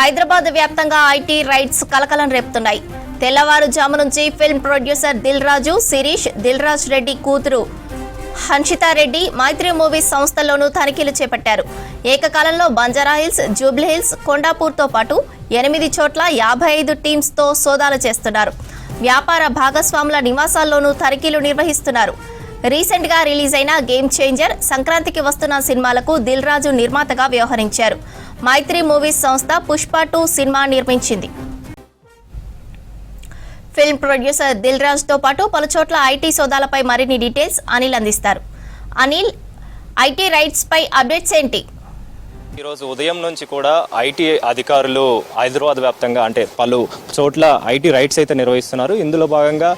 హైదరాబాద్ వ్యాప్తంగా IT raids కలకలం రేపుతున్నాయి. తెల్లవారుజాము నుంచి ఫిల్మ్ ప్రొడ్యూసర్ దిల్ రాజు శిరీష్ దిల్ రాజ్ రెడ్డి కూతురు హన్షితారెడ్డి మైత్రి మూవీస్ సంస్థల్లోనూ తనిఖీలు చేపట్టారు. ఏకకాలంలో బంజారాహిల్స్ జూబ్లీహిల్స్ కొండాపూర్తో పాటు ఎనిమిది చోట్ల యాభై ఐదు టీమ్స్తో సోదాలు చేస్తున్నారు. వ్యాపార భాగస్వాముల నివాసాల్లోనూ తనిఖీలు నిర్వహిస్తున్నారు. రీసెంట్గా రిలీజ్ అయిన గేమ్ చేంజర్ సంక్రాంతికి వస్తున్న సినిమాలకు దిల్ రాజు నిర్మాతగా వ్యవహరించారు. మైత్రి మూవీస్ సంస్థ పుష్ప టూ సినిమా నిర్మించింది. ఫిల్మ్ ప్రొడ్యూసర్ దిల్ రాజుతో పాటు పలు చోట్ల ఐటీ సోదాలపై మరిన్ని డీటెయిల్స్ అనిల్ అందిస్తారు. అనిల్ ఐటీ రైట్స్ పై అప్డేట్స్ ఏంటి? ఈరోజు ఉదయం నుంచి కూడా ఐటీ అధికారులు హైదరాబాద్ వ్యాప్తంగా అంటే పలు చోట్ల ఐటీ రైట్స్ అయితే నిర్వహిస్తున్నారు. ఇందులో భాగంగా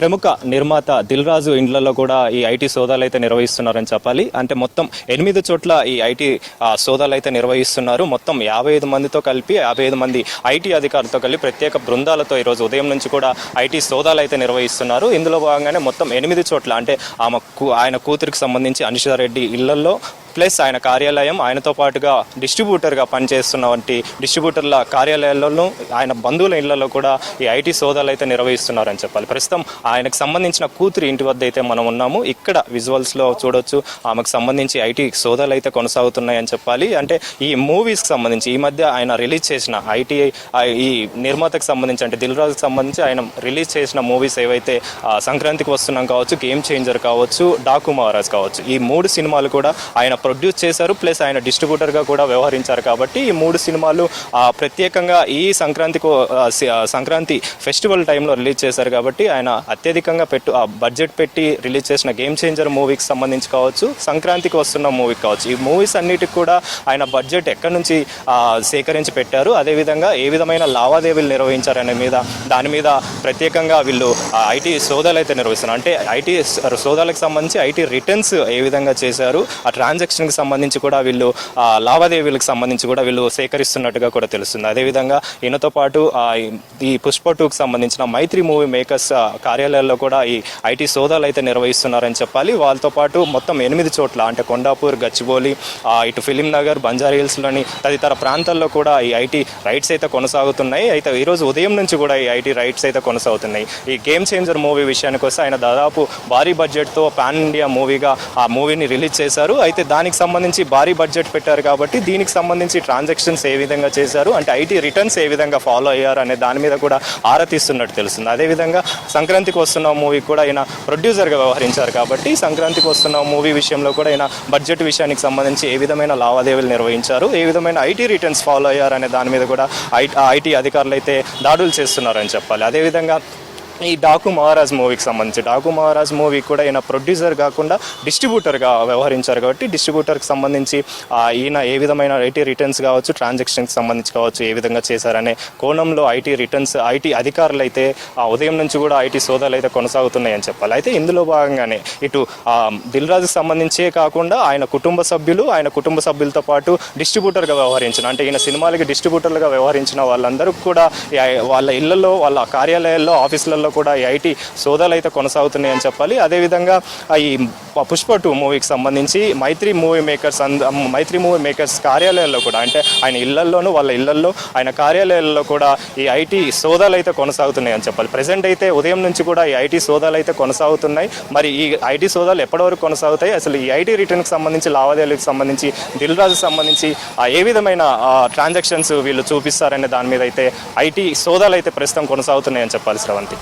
ప్రముఖ నిర్మాత దిల్ రాజు ఇండ్లలో కూడా ఈ ఐటీ సోదాలు అయితే నిర్వహిస్తున్నారని చెప్పాలి. అంటే మొత్తం ఎనిమిది చోట్ల ఈ ఐటీ సోదాలు అయితే నిర్వహిస్తున్నారు. మొత్తం యాభై ఐదు మందితో కలిపి యాభై ఐదు మంది ఐటీ అధికారులతో కలిపి ప్రత్యేక బృందాలతో ఈరోజు ఉదయం నుంచి కూడా ఐటీ సోదాలు అయితే నిర్వహిస్తున్నారు. ఇందులో భాగంగానే మొత్తం ఎనిమిది చోట్ల అంటే ఆమె కూ- ఆయన కూతురికి సంబంధించి అనిషారెడ్డి ఇళ్ళలో ప్లస్ ఆయన కార్యాలయం ఆయనతో పాటుగా డిస్ట్రిబ్యూటర్గా పనిచేస్తున్న వంటి డిస్ట్రిబ్యూటర్ల కార్యాలయాల్లోనూ ఆయన బంధువుల ఇళ్ళలో కూడా ఈ ఐటీ సోదాలు అయితే నిర్వహిస్తున్నారని చెప్పాలి. ప్రస్తుతం ఆయనకు సంబంధించిన కూతురి ఇంటి వద్ద అయితే మనం ఉన్నాము. ఇక్కడ విజువల్స్లో చూడొచ్చు ఆమెకు సంబంధించి ఐటీ సోదాలు అయితే కొనసాగుతున్నాయని చెప్పాలి. అంటే ఈ మూవీస్కి సంబంధించి ఈ మధ్య ఆయన రిలీజ్ చేసిన ఐటీ ఈ నిర్మాతకు సంబంధించి అంటే దిల్ రాజుకి సంబంధించి ఆయన రిలీజ్ చేసిన మూవీస్ ఏవైతే సంక్రాంతికి వస్తున్నాం కావచ్చు గేమ్ చేంజర్ కావచ్చు డాకు మహారాజ్ కావచ్చు ఈ మూడు సినిమాలు కూడా ఆయన ప్రొడ్యూస్ చేశారు ప్లస్ ఆయన డిస్ట్రిబ్యూటర్గా కూడా వ్యవహరించారు కాబట్టి ఈ మూడు సినిమాలు ప్రత్యేకంగా ఈ సంక్రాంతికి సంక్రాంతి ఫెస్టివల్ టైంలో రిలీజ్ చేశారు కాబట్టి ఆయన అత్యధికంగా పెట్టు ఆ బడ్జెట్ పెట్టి రిలీజ్ చేసిన గేమ్ చేంజర్ మూవీకి సంబంధించి కావచ్చు సంక్రాంతికి వస్తున్న మూవీకి కావచ్చు. ఈ మూవీస్ అన్నిటికి కూడా ఆయన బడ్జెట్ ఎక్కడి నుంచి సేకరించి పెట్టారు అదేవిధంగా ఏ విధమైన లావాదేవీలు నిర్వహించారనే మీద దాని మీద ప్రత్యేకంగా వీళ్ళు ఐటీ సోదాలు అయితే నిర్వహిస్తున్నారు. అంటే ఐటీ సోదాలకు సంబంధించి ఐటీ రిటర్న్స్ ఏ విధంగా చేశారు ఆ ట్రాన్సాక్షన్కి సంబంధించి కూడా వీళ్ళు లావాదేవీలకు సంబంధించి కూడా వీళ్ళు సేకరిస్తున్నట్టుగా కూడా తెలుస్తుంది. అదేవిధంగా ఈయనతో పాటు ఈ- పుష్ప టూకి సంబంధించిన మైత్రి మూవీ మేకర్స్ కార్యాలయాల్లో కూడా ఈ ఐటీ సోదాలు అయితే నిర్వహిస్తున్నారని చెప్పాలి. వాళ్ళతో పాటు మొత్తం ఎనిమిది చోట్ల అంటే కొండాపూర్ గచ్చిబౌలి ఇటు ఫిలిం నగర్ బంజారా హిల్స్లోని తదితర ప్రాంతాల్లో కూడా ఈ ఐటీ రైట్స్ అయితే కొనసాగుతున్నాయి. అయితే ఈరోజు ఉదయం నుంచి కూడా ఈ ఐటీ రైట్స్ అయితే కొనసాగుతున్నాయి. ఈ గేమ్ చేంజర్ మూవీ విషయానికి వస్తే ఆయన దాదాపు భారీ బడ్జెట్తో పాన్ ఇండియా మూవీగా ఆ మూవీని రిలీజ్ చేశారు. అయితే దాని దానికి సంబంధించి భారీ బడ్జెట్ పెట్టారు కాబట్టి దీనికి సంబంధించి ట్రాన్సాక్షన్స్ ఏ విధంగా చేశారు? అంటే ఐటీ రిటర్న్స్ ఏ విధంగా ఫాలో అయ్యారు అనే దాని మీద కూడా ఆరతిస్తున్నట్టు తెలుస్తుంది. అదేవిధంగా సంక్రాంతికి వస్తున్న మూవీ కూడా ఆయన ప్రొడ్యూసర్గా వ్యవహరించారు కాబట్టి సంక్రాంతికి వస్తున్న మూవీ విషయంలో కూడా ఆయన బడ్జెట్ విషయానికి సంబంధించి ఏ విధమైన లావాదేవీలు నిర్వహించారు? ఏ విధమైన ఐటీ రిటర్న్స్ ఫాలో అయ్యారు అనే దాని మీద కూడా ఐటీ అధికారులు అయితే దాడులు చేస్తున్నారని చెప్పాలి. అదేవిధంగా ఈ డాకు మహారాజ్ మూవీకి సంబంధించి. డాకు మహారాజ్ మూవీ కూడా ఈయన ప్రొడ్యూసర్ కాకుండా డిస్ట్రిబ్యూటర్గా వ్యవహరించారు కాబట్టి డిస్ట్రిబ్యూటర్కి సంబంధించి ఈయన ఏ విధమైన ఐటీ రిటర్న్స్ కావచ్చు ట్రాన్సాక్షన్కి సంబంధించి కావచ్చు ఏ విధంగా చేశారనే కోణంలో ఐటీ రిటర్న్స్ ఐటీ అధికారులు అయితే ఆ ఉదయం నుంచి కూడా ఐటీ సోదాలు అయితే కొనసాగుతున్నాయని చెప్పాలి. అయితే ఇందులో భాగంగానే ఇటు దిల్రాజుకి దిల్ రాజుకి సంబంధించే కాకుండా ఆయన కుటుంబ సభ్యులు ఆయన కుటుంబ సభ్యులతో పాటు డిస్ట్రిబ్యూటర్గా వ్యవహరించిన అంటే ఈయన సినిమాలకి డిస్ట్రిబ్యూటర్లుగా వ్యవహరించిన వాళ్ళందరూ కూడా వాళ్ళ ఇళ్ళలో వాళ్ళ కార్యాలయాల్లో ఆఫీసులలో కూడా ఈ ఐటీ సోదాలు అయితే కొనసాగుతున్నాయి అని చెప్పాలి. అదేవిధంగా ఈ పుష్ప టూ మూవీకి సంబంధించి మైత్రి మూవీ మేకర్స్ అంద మైత్రి మూవీ మేకర్స్ కార్యాలయాల్లో కూడా అంటే ఆయన ఇళ్ళల్లోనూ వాళ్ళ ఇళ్ళల్లో ఆయన కార్యాలయాల్లో కూడా ఈ ఐటీ సోదాలు అయితే కొనసాగుతున్నాయి అని చెప్పాలి. ప్రజెంట్ అయితే ఉదయం నుంచి కూడా ఈ ఐటీ సోదాలు అయితే కొనసాగుతున్నాయి. మరి ఈ ఐటీ సోదాలు ఎప్పటి వరకు కొనసాగుతాయి? అసలు ఈ ఐటీ రిటర్న్కి సంబంధించి లావాదేవీలకు సంబంధించి దిల్ రాజుకి సంబంధించి ఆ ఏ విధమైన ట్రాన్సాక్షన్స్ వీళ్ళు చూపిస్తారనే దాని మీద అయితే ఐటీ సోదాలు అయితే ప్రస్తుతం కొనసాగుతున్నాయని చెప్పాలి శ్రవంతి.